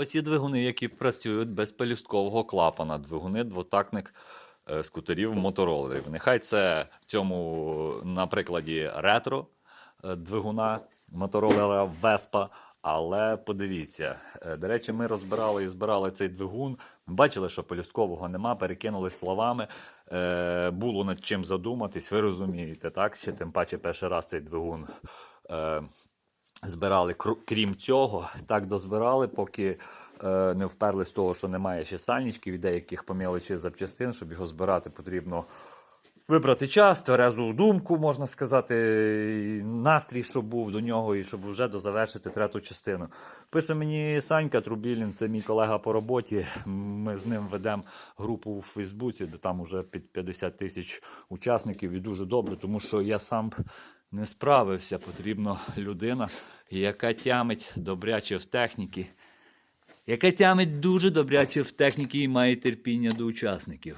Ось є двигуни, які працюють без пелюсткового клапана. Двигуни двотактник е, скутерів Motorola. Нехай це в цьому на прикладі ретро е, двигуна Motorola Vespa. Але подивіться, е, до речі, ми розбирали і збирали цей двигун. Бачили, що пелюсткового нема, перекинули словами. Було над чим задуматись, ви розумієте, так? Ще тим паче перший раз цей двигун збирали. Крім цього, так дозбирали, поки е, не вперли з того, що немає ще сальничків і деяких помілочей запчастин, щоб його збирати, потрібно вибрати час, тверезу думку, можна сказати, настрій, щоб був до нього, і щоб вже дозавершити третю частину. Пише мені Санька Трубілін, це мій колега по роботі. Ми з ним ведемо групу у Фейсбуці, де там вже під 50 тисяч учасників, і дуже добре, тому що я сам не справився. Потрібна людина, яка тямить добряче в техніці яка тямить дуже добряче в техніці і має терпіння до учасників.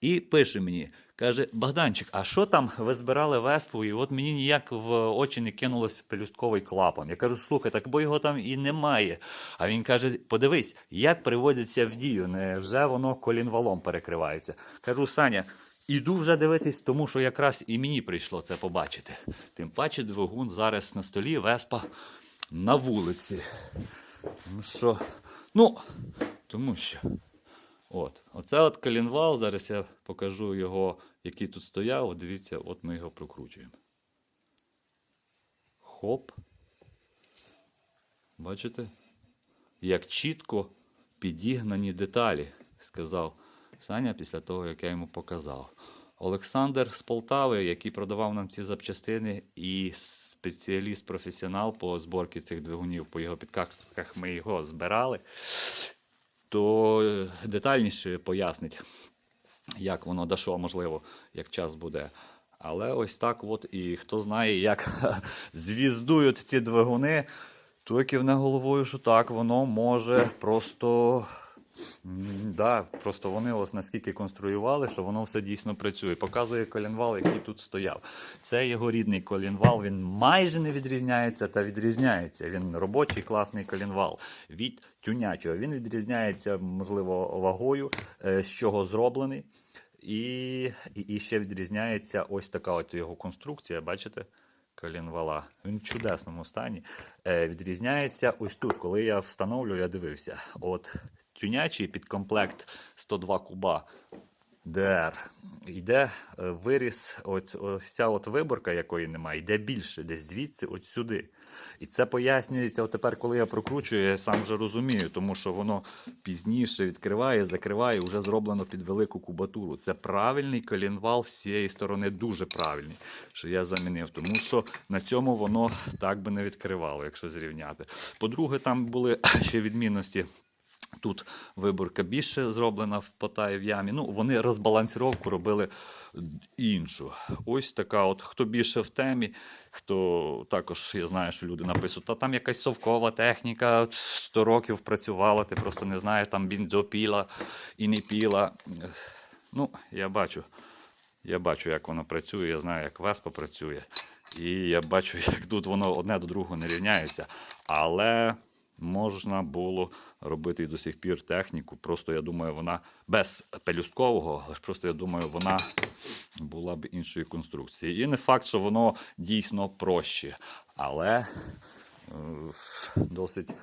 І пише мені, каже: Богданчик, а що там ви збирали веспу? І от мені ніяк в очі не кинулося пелюстковий клапан. Я кажу, слухай, так бо його там і немає. А він каже: подивись, як приводиться в дію, невже воно колінвалом перекривається. Кажу, Саня. Іду вже дивитись, тому що якраз і мені прийшло це побачити. Тим паче двигун зараз на столі, веспа на вулиці. Тому що, ну, тому що. От, оце от колінвал. Зараз я покажу його, який тут стояв. От дивіться, от ми його прокручуємо. Хоп. Бачите? Як чітко підігнані деталі, сказав Саня після того, як я йому показав. Олександр з Полтави, який продавав нам ці запчастини, і спеціаліст-професіонал по зборці цих двигунів, по його підказках ми його збирали, то е, детальніше пояснить, як воно що, можливо, як час буде. Але ось так от, і хто знає, як звіздують ці двигуни, то я головою, що так, воно може просто. Да, просто вони ось наскільки конструювали, що воно все дійсно працює. Показує колінвал, який тут стояв. Це його рідний колінвал, він майже не відрізняється та відрізняється. Він робочий класний колінвал від тюнячого. Він відрізняється, можливо, вагою, е, з чого зроблений. І, і ще відрізняється ось така от його конструкція, бачите? Колінвала. Він в чудесному стані. Е, відрізняється ось тут, коли я встановлю, я дивився. От тюнячий підкомплект 102 куба ДР. Йде е, виріс, от, ось ця от виборка, якої немає, йде більше, десь звідси, от сюди. І це пояснюється от тепер, коли я прокручую, я сам вже розумію, тому що воно пізніше відкриває, закриває, вже зроблено під велику кубатуру. Це правильний колінвал з цієї сторони, дуже правильний, що я замінив, тому що на цьому воно так би не відкривало, якщо зрівняти. По-друге, там були ще відмінності. Тут виборка більше зроблена в потай в ямі. Ну, вони розбалансировку робили іншу. Ось така, от хто більше в темі, хто також я знаю, що люди написують, та там якась совкова техніка, 100 років працювала, ти просто не знаєш, там бензопіла і не піла. Ну, я бачу, я бачу, як воно працює, я знаю, як Веспа працює. І я бачу, як тут воно одне до другого не рівняється. Але можна було робити і до сих пір техніку. Просто я думаю, вона без пелюсткового, але ж просто я думаю, вона була б іншої конструкції. І не факт, що воно дійсно проще, але е, досить,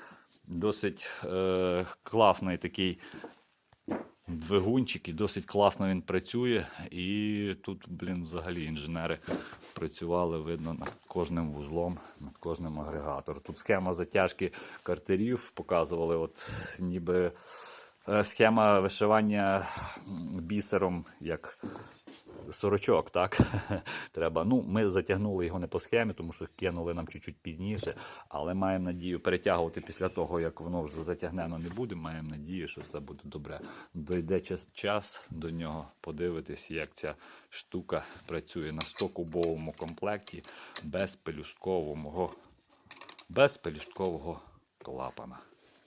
досить е, класний такий. Двигунчик і досить класно він працює. І тут, блін, взагалі інженери працювали, видно, над кожним вузлом, над кожним агрегатором. Тут схема затяжки картерів показували, от ніби е, схема вишивання бісером, як сорочок, так? Треба. Ну, ми затягнули його не по схемі, тому що кинули нам чуть-чуть пізніше, але маємо надію перетягувати після того, як воно вже затягнено не буде. Маємо надію, що все буде добре. Дойде час, час до нього подивитись, як ця штука працює на 100-кубовому комплекті без пелюсткового, без пелюсткового клапана.